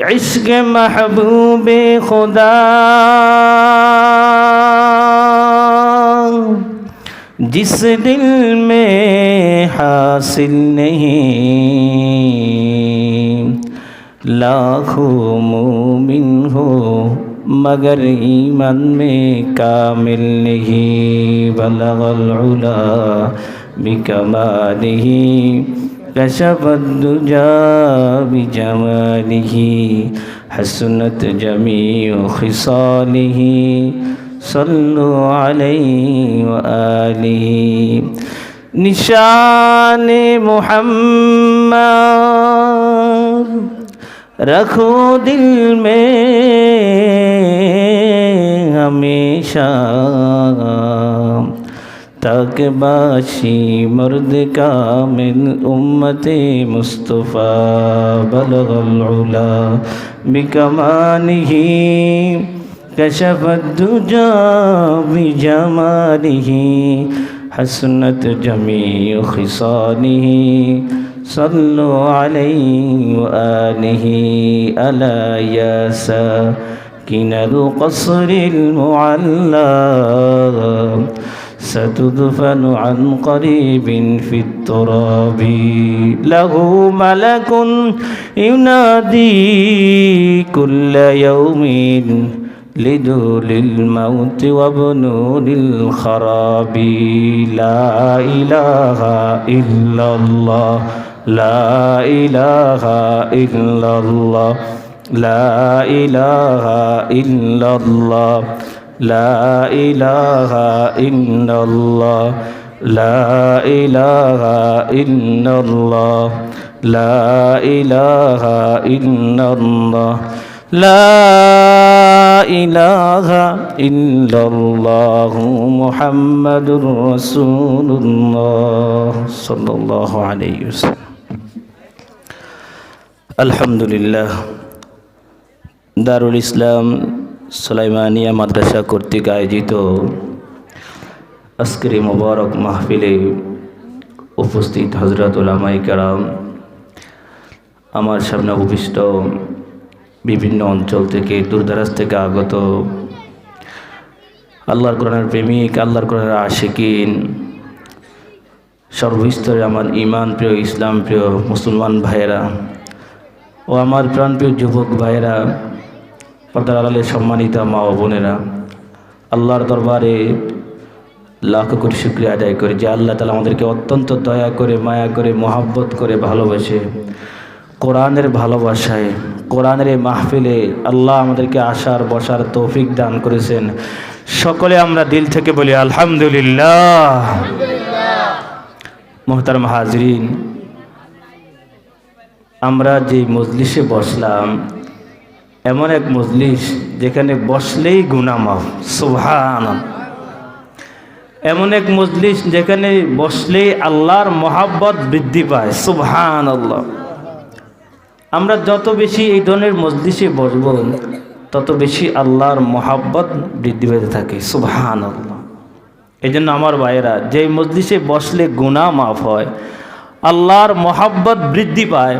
عشق محبوب خدا جس دل میں حاصل نہیں، لاکھوں مومن ہو مگر ایمن میں کامل نہیں، بلغ العلا بکمالہی۔ كشف الدجى بجماله حسنت جميع خصاله. صلوا عليه وآله. نشان محمد رکھو دل میں ہمیشہ তাকে বাসি মর্দ কামিল উম্মতে মুস্তফা বলগল উলা বিকমানিহি كشف الدجى بجماله حسنت جميع خصاله صلوا عليه وآله ألا يا ساكن القصر المعلى ستدفن عن قريب في التراب. له ملك ينادي كل يوم لدول الموت وابنون الخراب لا إله إلا الله لا إله إلا الله لا إله إلا الله. লা ইলাহা ইন্নাল্লাহ লা ইলাহা ইন্নাল্লাহ লা ইলাহা ইন্নাল্লাহ লা ইলাহা ইল্লাল্লাহু মুহাম্মাদুর রাসূলুল্লাহ সাল্লাল্লাহু আলাইহি ওয়াসাল্লাম। আলহামদুলিল্লাহ, দারুল ইসলাম সুলাইমানিয়া মাদ্রাসা কর্তৃক আয়োজিত আজকের মোবারক মাহফিলে উপস্থিত হজরত উলামাই কারাম, আমার সামনে উপবিষ্ট বিভিন্ন অঞ্চল থেকে, দূরদারাজ থেকে আগত আল্লাহর কোরআনের প্রেমিক, আল্লাহর কোরআনের আশিকিন, সর্বস্তরে আমার ইমান প্রিয়, ইসলাম প্রিয় মুসলমান ভাইয়েরা ও আমার প্রাণপ্রিয় যুবক ভাইয়েরা পর্দার আড়ালে সম্মানিত মা ও বোনেরা, আল্লাহর দরবারে লাখ কোটি শুক্রিয়া আদায় করে যে আল্লাহ তালা আমাদেরকে অত্যন্ত দয়া করে, মায়া করে, মোহাব্বত করে ভালোবাসে কোরআনের ভালোবাসায়, কোরআনের মাহফিলে আল্লাহ আমাদেরকে আসার বসার তৌফিক দান করেছেন। সকলে আমরা দিল থেকে বলি আলহামদুলিল্লাহ। মোহতার হাজরিন, আমরা যে মজলিসে বসলাম এমন এক মজলিস যেখানে বসলেই গুনামাফ সুভান এমন এক মজলিস যেখানে বসলেই আল্লাহর মহাব্বত বৃদ্ধি পায় সুবহান আল্লাহ আমরা যত বেশি এই ধরনের মজলিসে বসব, তত বেশি আল্লাহর মহাব্বত বৃদ্ধি পেতে থাকে সুবহান আল্লাহ এই জন্য আমার ভাইয়েরা যে মজলিসে বসলে গুণা মাফ হয়, আল্লাহর মহাব্বত বৃদ্ধি পায়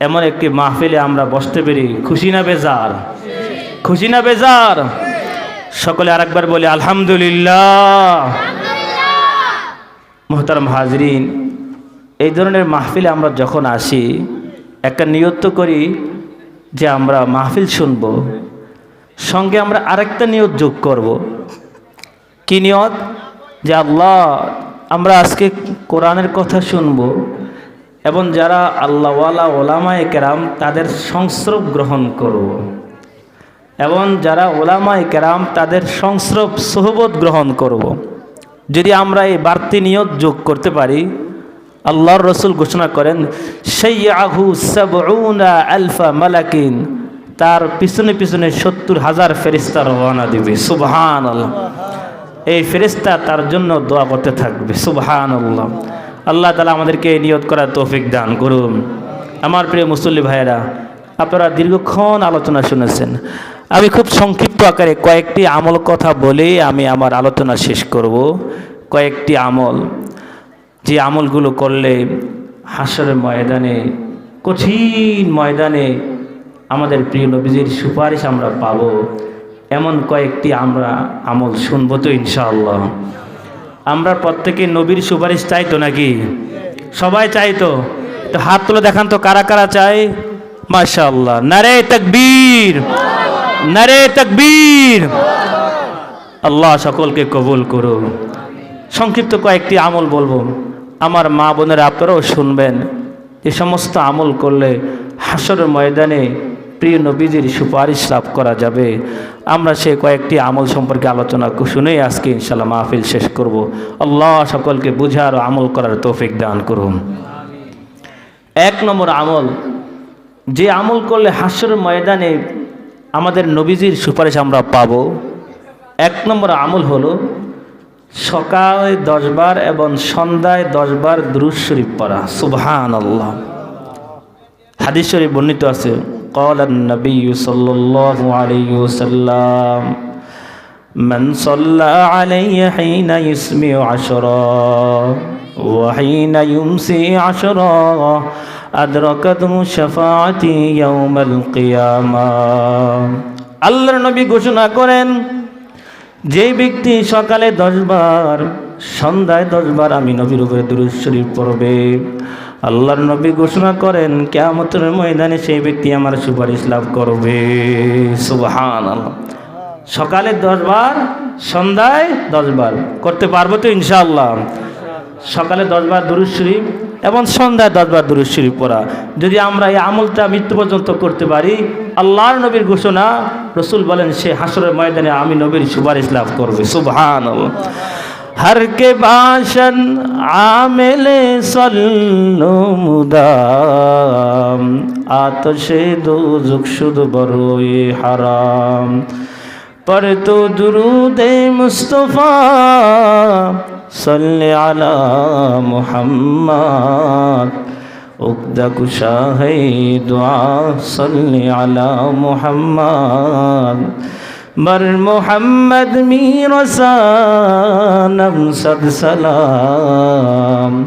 এমন একটি মাহফিলে আমরা বসতে পেরি খুশি না বেজার? খুশি না বেজার? সকলে আরেকবার বলি, আলহামদুলিল্লাহ। মোহতারাম হাজরিন, এই ধরনের মাহফিলে আমরা যখন আসি, একটা নিয়ত করি যে আমরা মাহফিল শুনব, সঙ্গে আমরা আরেকটা নিয়ত যোগ করব। কি নিয়ত? যে আল্লাহ, আমরা আজকে কোরআনের কথা শুনব এবং যারা আল্লাহওয়ালা ওলামায় কেরাম, তাদের সংস্রব গ্রহণ করব এবং যারা ওলামায় কেরাম, তাদের সংস্রব সহবত গ্রহণ করব। যদি আমরা এই বাড়তি নিয়ত যোগ করতে পারি, আল্লাহর রসুল ঘোষণা করেন সেই আহু আলফা মালাকিন তার পিছনে পিছনে সত্তর হাজার ফেরিস্তা রওনা দিবে। সুবহান আল্লাহ এই ফেরিস্তা তার জন্য দোয়া করতে থাকবে। সুবহান আল্লাহ আল্লাহ তালা আমাদেরকে নিয়ত করার তৌফিক দান করুন। আমার প্রিয় মুসল্লি ভাইয়েরা, আপনারা দীর্ঘক্ষণ আলোচনা শুনেছেন। আমি খুব সংক্ষিপ্ত আকারে কয়েকটি আমল কথা বলে আমি আমার আলোচনা শেষ করব। কয়েকটি আমল, যে আমলগুলো করলে হাসরের ময়দানে, কঠিন ময়দানে আমাদের প্রিয় নবীজির সুপারিশ আমরা পাব। এমন কয়েকটি আমরা আমল শুনব তো ইনশাআল্লাহ। আমরা প্রত্যেকে নবীর সুপারিশ চাইতো নাকি? সবাই চাইতো। তো হাত তুলে দেখান তো কারা কারা চাই মাশাআল্লাহ। নারে তকবীর। নারে তকবীর। আল্লাহ সকলকে কবুল করুন সংক্ষিপ্ত কয়েকটি আমল বলব। আমার মা বোনেরা আপনারাও শুনবেন যে সমস্ত আমল করলে হাসরের ময়দানে প্রিয় নবীজির সুপারিশ লাভ করা যাবে। আমরা সে কয়েকটি আমল সম্পর্কে আলোচনা শুনেই আজকে ইনশাল্লাহ মাহফিল শেষ করব। আল্লাহ সকলকে বুঝার ও আমল করার তৌফিক দান করুন। এক নম্বর আমল, যে আমল করলে হাস্যর ময়দানে আমাদের নবীজির সুপারিশ আমরা পাব। এক নম্বর আমল হলো, সকালে দশবার এবং সন্ধ্যায় দশবার দুরুজ শরীফ পড়া। সুবহান আল্লাহ হাদিস শরীফ বর্ণিত আছে قال النبي صلى الله عليه وسلم من صلى علي حين يسمع عشرا وحين يمسي عشرا أدركته شفاعتي يوم القيامة আল্লাহর নবী ঘোষণা করেন যে ব্যক্তি সকালে দশবার সন্ধ্যায় দশবার আমি নবীর উপরে দুরুদ শরীফ পড়বে আল্লাহর নবী ঘোষণা করেন, কেয়ামতের ময়দানে সেই ব্যক্তি আমার সুপারিশ লাভ করবে। সুবহান আল্লাহ সকালে দশবার সন্ধ্যায় দশবার করতে পারব তো ইনশাআল্লাহ। সকালে দশবার দুরুদ শরীফ এবং সন্ধ্যায় দশবার দুরুদ শরীফ পড়া। যদি আমরা এই আমলটা মৃত্যু পর্যন্ত করতে পারি, আল্লাহর নবীর ঘোষণা, রসুল বলেন, সে হাসরের ময়দানে আমি নবীর সুপারিশ লাভ করবে। সুবহান ہر کے باشن عامل سلو مدام آتش دوزک شد بروی حرام پر تو درود مصطفیٰ صلی علی محمد اقدہ کشاہ دعا صلی علی محمد مر محمد میر سانم صد سلام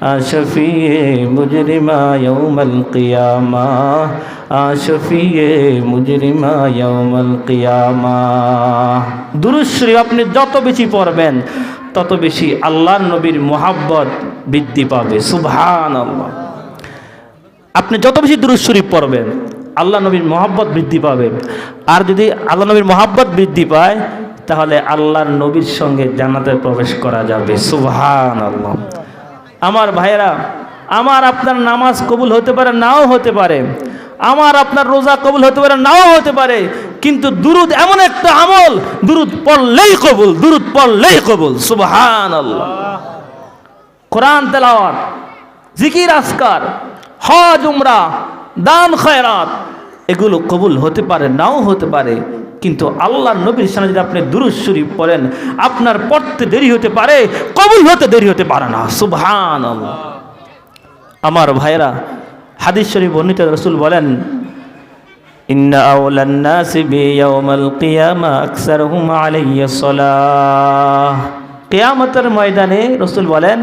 آشفی مجرما یوم القیامہ آشفی مجرما یوم القیامہ আপনি যত বেশি পড়বেন তত বেশি আল্লাহ নবীর মোহাব্বত বৃদ্ধি পাবে সুবহান আল্লাহ আপনি যত বেশি দুরুদ পড়বেন আল্লাহ নবীর মোহাব্বত বৃদ্ধি পাবে। আর যদি আল্লাহ নবীর মোহাব্বত বৃদ্ধি পায়, তাহলে আল্লাহর নবীর সঙ্গে জান্নাতে প্রবেশ করা যাবে। সুবহানাল্লাহ। আমার ভাইয়েরা, আমার আপনার নামাজ কবুল হতে পারে, নাও হতে পারে। আমার আপনার রোজা কবুল হতে পারে, নাও হতে পারে। কিন্তু দুরুদ এমন একটা আমল, দুরুদ পড়লেই কবুল, দুরুদ পড়লেই কবুল। সুবহান আল্লাহ কোরআন তেলাওয়াত, জিকির আসকার হজ, উমরা দান খয়রাত। এগুলো কবুল হতে পারে, নাও হতে পারে, কিন্তু আল্লাহ নবীর সামনে যদি আপনি দুরুদ শরীফ পড়েন, আপনার পড়তে দেরি হতে পারে, কবুল হতে দেরি হতে পারে না। আল্লাহ আমার ভাইরা হাদিস শরীফ বর্ণিত রসুল বলেন, ইন্না কিয়ামতের ময়দানে রসুল বলেন,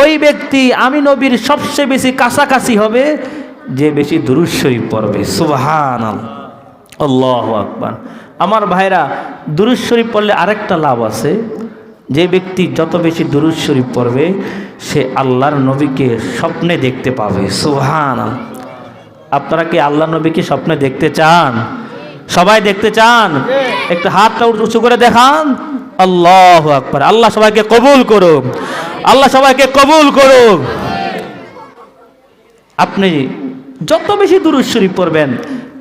ওই ব্যক্তি আমি নবীর সবচেয়ে বেশি কাছাকাছি হবে যে বেশি দুরুদ শরীফ পড়বে। সুবহান আল্লাহ আকবার। আমার ভাইরা, দুরুদ শরীফ পড়লে আরেকটা লাভ আছে। যে ব্যক্তি যত বেশি দুরুদ শরীফ পড়বে, সে আল্লাহর নবীকে স্বপ্নে দেখতে পাবে। সুহান আপনারা কি আল্লাহ নবীকে স্বপ্নে দেখতে চান? সবাই দেখতে চান? একটু হাতটা উঁচু করে দেখান। আল্লাহ আকবার। আল্লাহ সবাইকে কবুল করুক। আল্লাহ সবাইকে কবুল করুক। আপনি যত বেশি দুরুদ শরীফ পড়বেন,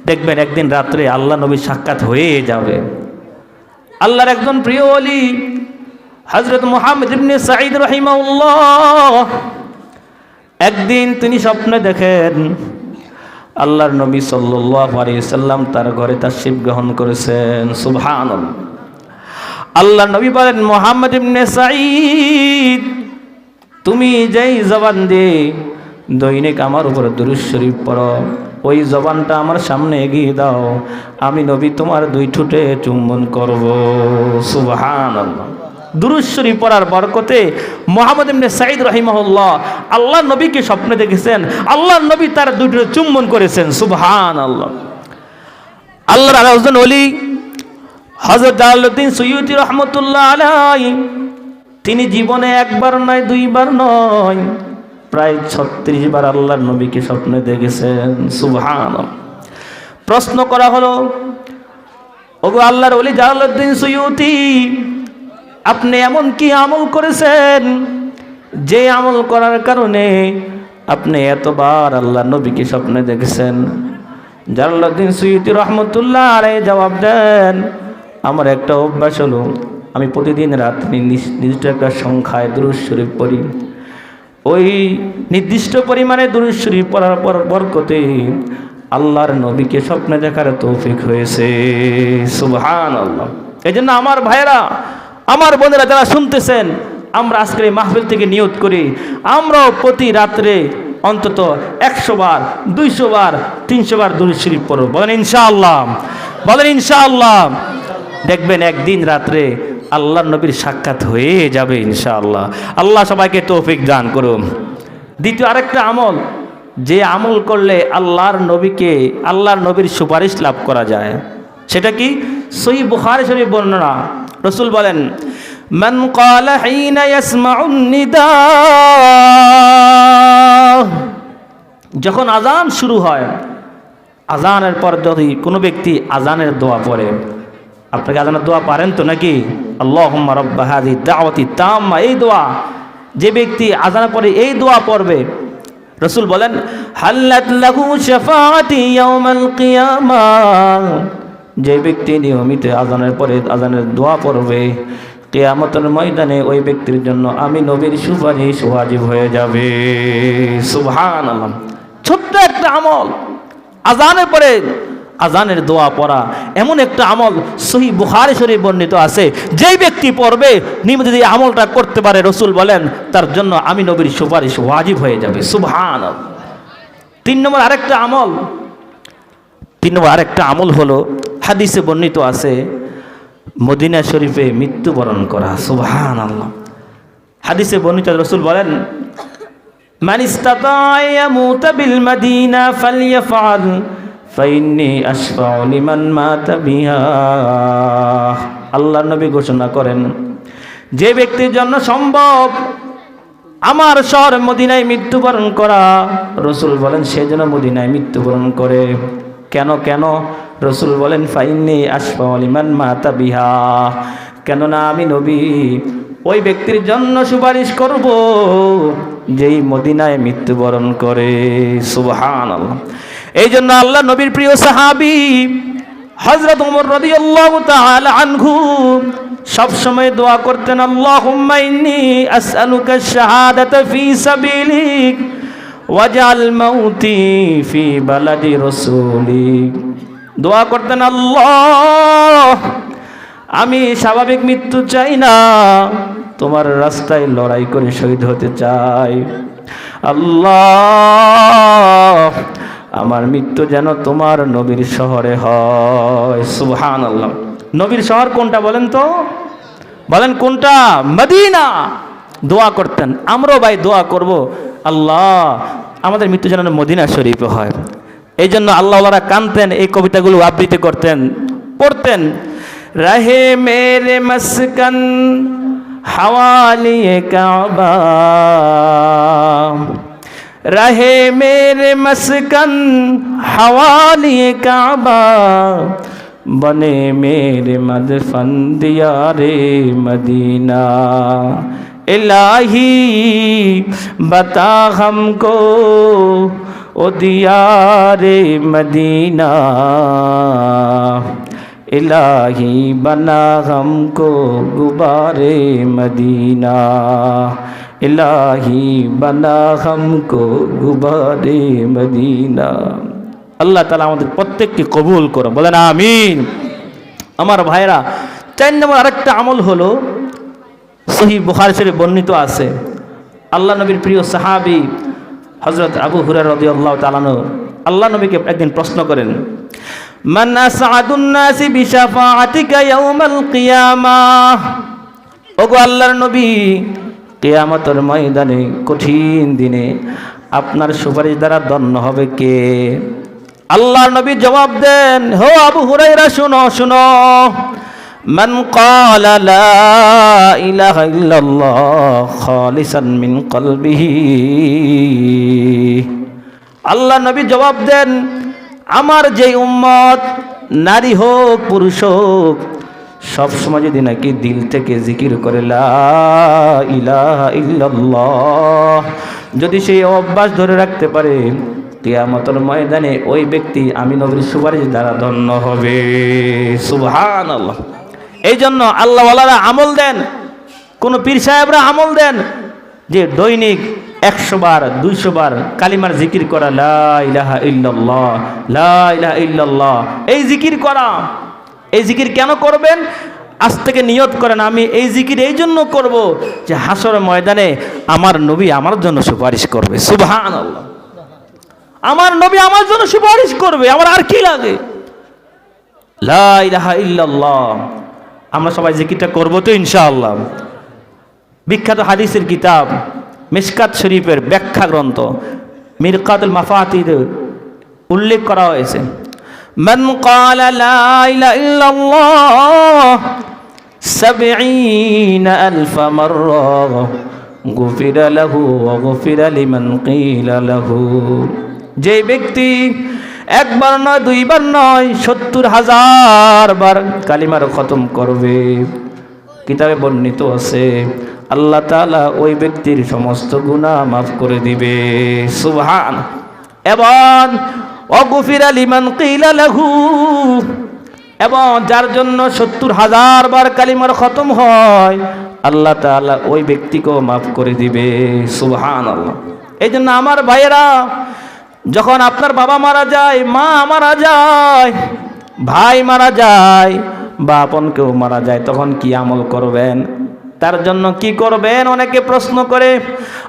দেখবেন একদিন রাত্রে আল্লাহ নবী সাক্ষাৎ হয়ে যাবে। আল্লাহর একজন প্রিয় অলি হজরত মোহাম্মদ ইবনে সাঈদ রহিমাউল্লাহ একদিন তিনি স্বপ্নে দেখেন আল্লাহর নবী সাল্লাম তার ঘরে তার শিব গ্রহণ করেছেন। সুবহান আল্লাহ নবী বলেন, মোহাম্মদ ইবনে সাঈদ, তুমি যেই জবান দিয়ে দৈনিক আমার উপরে দুরুদ শরীফ পড়ো। ওই জবানটা আমার সামনে এগিয়ে দাও। আমি নবী তোমার দুই ঠুটে চুম্বন করব। সুবহান আল্লাহ দুরুশ্বরী পড়ার বরকতে মোহাম্মদ ইবনে সাইদ রহিমাহুল্লাহ আল্লাহ নবীকে স্বপ্নে দেখেছেন। আল্লাহ নবী তার দুটো চুম্বন করেছেন। সুবহান আল্লাহ আল্লাহর একজন অলি হজরত জালালউদ্দিন সৈয়দি রহমতুল্লাহ আলাই তিনি জীবনে একবার নয়, দুইবার নয়। প্রায় ছত্রিশ বার আল্লাহর নবীকে স্বপ্নে দেখেছেন। সুবহান প্রশ্ন করা হলো, ওগো আল্লাহর অলি জালালউদ্দিন সৈয়দি আপনি এমন কি আমল করেছেন? যে আমল করার কারণে আপনি এতবার আল্লাহ নবীকে স্বপ্নে দেখেছেন। জালালউদ্দিন সৈয়দি রহমতুল্লাহ আরে জবাব দেন, আমার একটা অভ্যাস হলো, আমি প্রতিদিন রাত্রি নির্দিষ্ট একটা সংখ্যায় দুরুজ শরীফ পড়ি। ওই নির্দিষ্ট পরিমাণে দুরুজ শরীফ পড়ার পর বরকতে আল্লাহর নবীকে স্বপ্নে দেখার তৌফিক হয়েছে। সুবহান আল্লাহ এই জন্য আমার ভাইয়েরা, আমার বোনেরা যারা শুনতেছেন, আমরা আজকের এই মাহফিল থেকে নিয়োগ করি। আমরাও প্রতি রাত্রে অন্তত একশো বার, দুইশো বার, তিনশো বার দুরুজ শরীফ পড়ব। বলেন ইনশাআল্লাহ। বলেন ইনশাআল্লাহ। দেখবেন একদিন রাত্রে আল্লাহ নবীর সাক্ষাৎ হয়ে যাবে ইনশাআল্লাহ আল্লাহ সবাইকে তৌফিক দান করুন দ্বিতীয় আরেকটা আমল যে আমল করলে আল্লাহর নবীকে আল্লাহর নবীর সুপারিশ লাভ করা যায় সেটা কি সই বুখারি শরীফ বর্ণনা রসুল বলেন من قال حين يسمع النداء যখন আজান শুরু হয় আজানের পর যদি কোনো ব্যক্তি আজানের দোয়া পড়ে আপনাকে আজানের দোয়া পারেন তো নাকি? আল্লাহ রব্বাহাদি দাওয়াতি তাম্মা। এই দোয়া, যে ব্যক্তি আজানের পরে এই দোয়া পড়বে, রসুল বলেন, হাল্লাত লাহু শাফাআতি ইয়াউমাল কিয়ামা। যে ব্যক্তি নিয়মিত আজানের পরে আজানের দোয়া পড়বে, কেয়ামতের ময়দানে ওই ব্যক্তির জন্য আমি নবীর সুপারিশ ওয়াজিব হয়ে যাবে। সুবহান আল্লাহ ছোট্ট একটা আমল। আজানের পরে আজানের দোয়া পড়া। এমন একটা আমল সহি বুখারি শরীফ বর্ণিত আছে। যেই ব্যক্তি পড়বে নিম যদি আমলটা করতে পারে, রসুল বলেন, তার জন্য আমি নবীর সুপারিশ ওয়াজিব হয়ে যাবে। সুভান তিন নম্বর আরেকটা আমল। তিন নম্বর আরেকটা আমল হলো, হাদিসে বর্ণিত আছে, মদিনা শরীফে মৃত্যুবরণ করা। সুবহান আল্লাহ হাদিসে বর্ণিত রসুল বলেন, মান মুতাবিল মুতাবিল ফালিয়া ফাল ফাইনি আশফা লিমান মাতা বিহা। আল্লাহ নবী ঘোষণা করেন, যে ব্যক্তির জন্য সম্ভব আমার শহর মদিনায় মৃত্যুবরণ করা। রসুল বলেন, সে যেন মদিনায় মৃত্যুবরণ করে। কেন কেন? রসুল বলেন ফাইনি আশফা লিমান মাতা বিহা। কেননা আমি নবী, ওই ব্যক্তির জন্য সুপারিশ করব যেই মদিনায় মৃত্যুবরণ করে। সুবহান আল্লাহ এই জন্য আল্লাহ নবীর প্রিয় সাহাবি হজরত উমর তাআলা আনহু সব সময় দোয়া করতেন আসআলুকা শাহাদাতা ফি দোয়া করতেন, আল্লাহ, আমি স্বাভাবিক মৃত্যু চাই না, তোমার রাস্তায় লড়াই করে শহীদ হতে চাই। আল্লাহ আমার মৃত্যু যেন তোমার নবীর শহরে হয়। সুহান আল্লাহ নবীর শহর কোনটা বলেন তো? বলেন কোনটা? মদিনা। দোয়া করতেন। আমরাও ভাই দোয়া করব। আল্লাহ, আমাদের মৃত্যু যেন মদিনা শরীফে হয়। এই জন্য আল্লাহরা কানতেন এই কবিতাগুলো আবৃত্তি করতেন। পড়তেন, রাহে মেরে মস্কন رہے میرے مسکن حوالی کعبہ، بنے میرے مدفن دیار مدینہ۔ الہی، بتا ہم کو او دیار مدینہ۔ الہی بنا ہم کو غبار مدینہ الہی بنا ہم کو غبار مدینہ আল্লাহ তালা আমাদের প্রত্যেককে কবুল করো বলেন আমিন। আমার ভাইরা, চার নম্বর আরেকটা আমল হলো, সহি বুখার শরীফ বর্ণিত আছে, আল্লাহ নবীর প্রিয় সাহাবি হজরত আবু হুরার রদি আল্লাহ তালানো আল্লাহ নবীকে একদিন প্রশ্ন করেন মান আসাদুন নাসি বিশাফাআতিকা ইয়াউমাল কিয়ামাহ ওগো আল্লাহর নবী কিয়ামতের ময়দানে কঠিন দিনে আপনার সুপারিশ দ্বারা দন্য হবে কে আল্লাহর নবী জবাব দেন হো আবু হুরাইরা শুনো শুনো من قال لا إله إلا الله خالصا من قلبه আল্লাহ নবী জবাব দেন আমার যে উম্মত, নারী হোক, পুরুষ হোক, সব সময় যদি নাকি দিল থেকে জিকির করে যদি সেই অভ্যাস ধরে রাখতে পারে, কিয়ামতের ময়দানে ওই ব্যক্তি আমি নবীর সুপারিশ দ্বারা ধন্য হবে। সুবহান আল্লাহ এই জন্য আল্লাহওয়ালারা আমল দেন। কোন পীর সাহেবরা আমল দেন যে দৈনিক একশো বার দুইশো বার কালিমার জিকির করা, লা ইলাহা ইল্লাল্লাহ, লা ইলাহা ইল্লাল্লাহ। এই জিকির করা, এই জিকির কেন করবেন? আজ থেকে নিয়ত করেন, আমি এই জিকির এই জন্য করব যে হাসর ময়দানে আমার নবী আমার জন্য সুপারিশ করবে। সুবহান আল্লাহ আমার নবী আমার জন্য সুপারিশ করবে, আমার আর কি লাগে? লা ইলাহা ইল্লাল্লাহ। আমরা সবাই জিকিরটা করব তো ইনশাআল্লাহ। বিখ্যাত হাদিসের কিতাব মিসকাত শরীফের ব্যাখ্যা গ্রন্থ মিরকাতুল মাফাতির উল্লেখ করা হয়েছে من قال لا إله إلا الله سبعين ألف مرة غفر له وغفر لمن قيل له যে ব্যক্তি একবার নয় দুইবার নয় সত্তর হাজার বার কালিমার খতম করবে কিতাবে বর্ণিত আছে আল্লাহ তাআলা ওই ব্যক্তির সমস্ত গুনাহ মাফ করে দিবে। সুবহান। এবং অগুফির আলিমান এবং যার জন্য সত্তর হাজার বার কালিমার খতম হয়, আল্লাহ তাআলা ওই ব্যক্তিকেও মাফ করে দিবে। সুবহান আল্লাহ এই জন্য আমার ভাইয়েরা, যখন আপনার বাবা মারা যায়, মা মারা যায়, ভাই মারা যায় বা আপন কেউ মারা যায়, তখন কি আমল করবেন? তার জন্য কি করবেন? অনেকে প্রশ্ন করে,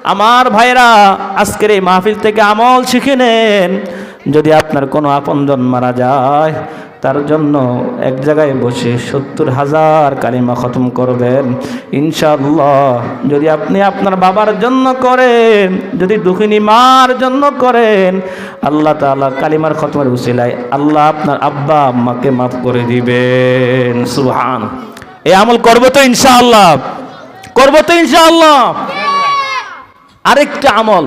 আমার ভাইরা আজকের এই মাহফিল থেকে আমল শিখে নেন। যদি আপনার কোনো আপনজন মারা যায়, তার জন্য এক জায়গায় বসে সত্তর হাজার কালিমা খতম করবেন। ইনশাআল্লাহ, যদি আপনি আপনার বাবার জন্য করেন, যদি দুঃখিনী মার জন্য করেন, আল্লাহ তাআলা কালিমার খতমের উসিলায় আল্লাহ আপনার আব্বা আম্মাকে মাফ করে দিবেন। সুবহান। এই আমল করব তো ইনশাআল্লাহ। করব তো ইনশাআল্লাহ। আরেকটা আমল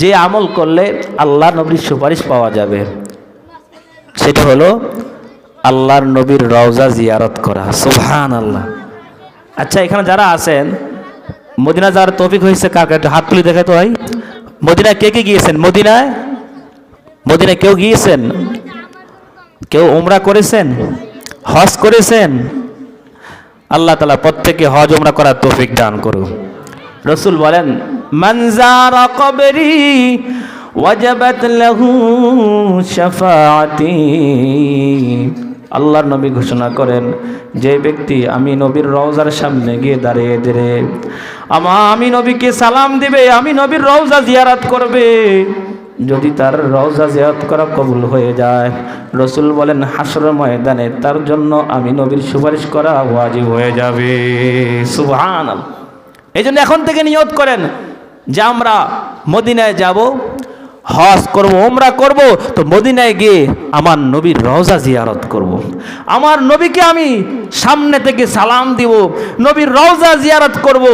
যে আমল করলে আল্লাহ নবীর সুপারিশ পাওয়া যাবে। সেটা হলো আল্লাহর নবীর রওজা জিয়ারত করা। সুবহান আল্লাহ আচ্ছা এখানে যারা আছেন মদিনা যাওয়ার তৌফিক হয়েছে একটু হাত তুলে দেখে তো ভাই। মদিনায় কে কে গিয়েছেন? মদিনায়? মদিনায় কেউ গিয়েছেন? কেউ উমরা করেছেন? হজ করেছেন? আল্লাহ তালা প্রত্যেকে হজ উমরা করার তৌফিক দান করুন রসুল বলেন মনজার কবরি ওয়াজাবাত লাহু শাফাআতি। আল্লাহর নবী ঘোষণা করেন, যে ব্যক্তি আমি নবীর রওজার সামনে গিয়ে দাঁড়িয়ে দিলে, আমা, আমি নবীকে সালাম দিবে, আমি নবীর রওজা জিয়ারাত করবে। যদি তার রওজা জিয়ারত করা কবুল হয়ে যায়। রসুল বলেন হাসর ময়দানে তার জন্য আমি নবীর সুপারিশ করা ওয়াজিব হয়ে যাবে। সুহান এই জন্য এখন থেকে নিয়ত করেন যে আমরা মদিনায় যাব হজ করব ওমরা করব, তো মদিনায় গিয়ে আমার নবীর রওজা জিয়ারত করব। আমার নবীকে আমি সামনে থেকে সালাম দিব, নবীর রওজা জিয়ারত করব।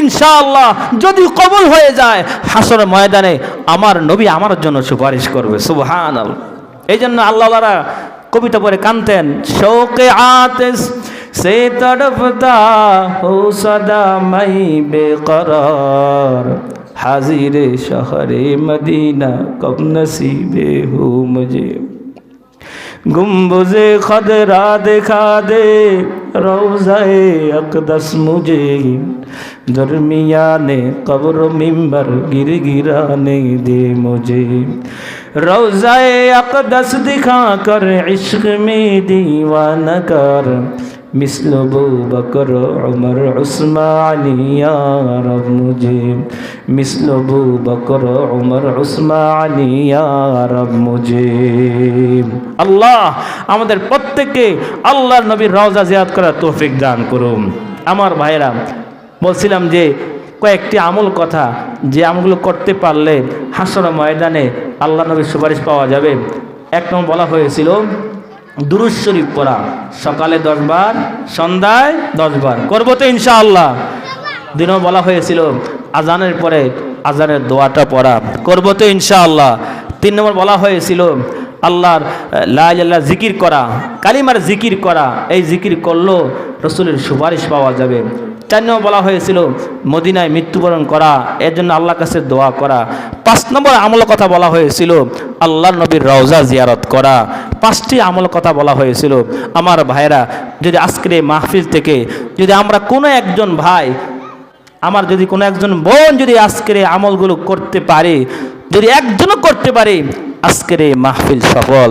ইনশাআল্লাহ যদি কবল হয়ে যায় হাসর ময়দানে আমার নবী আমার জন্য সুপারিশ করবে সুবহান এই জন্য আল্লাহ আল্লাহরা কবিতা পরে কানতেন, শোকে আতেস, সে তড়পতা হো সদা মাই বেকরার। हाजिर शहर मदीना कब नसीबे हो मुझे गुम्बुज खदरा दिखा दे रोज़ाए अकदस मुझे दरमियाने कब्र मिंबर गिर गिराने दे मुझे रोज़ाए अकदस दिखा कर इश्क में दीवाना कर مثل ابو بکر عمر عثمان یا رب مجھے مثل ابو بکر عمر আল্লাহ আমাদের প্রত্যেককে আল্লাহ নবীর রওজা জিয়াত করার তৌফিক দান করুন। আমার ভাইরা বলছিলাম যে কয়েকটি আমল কথা, যে আমলগুলো করতে পারলে হাসর ময়দানে আল্লাহ নবীর সুপারিশ পাওয়া যাবে। এক নম্বর বলা হয়েছিল দুরুজ শরীফ পড়া। সকালে দশবার সন্ধ্যায় দশবার করব তো ইনশাআল্লাহ। দিনও বলা হয়েছিল, আজানের পরে আজানের দোয়াটা পড়া। করব তো ইনশাআল্লাহ। তিন নম্বর বলা হয়েছিল, আল্লাহর লাল্লাহ জিকির করা, কালিমার জিকির করা। এই জিকির করলেও রসুলের সুপারিশ পাওয়া যাবে। চার নম্বর বলা হয়েছিল, মদিনায় মৃত্যুবরণ করা এর জন্য আল্লাহর কাছে দোয়া করা। পাঁচ নম্বর আমল কথা বলা হয়েছিল আল্লাহ নবীর রওজা জিয়ারত করা। পাঁচটি আমল কথা বলা হয়েছিল, আমার ভাইরা যদি আজকের এই মাহফিল থেকে যদি আমরা কোনো একজন ভাই, আমার যদি কোনো একজন বোন যদি আজকের এই আমলগুলো করতে পারে, যদি একজনও করতে পারে, আজকের এই মাহফিল সফল।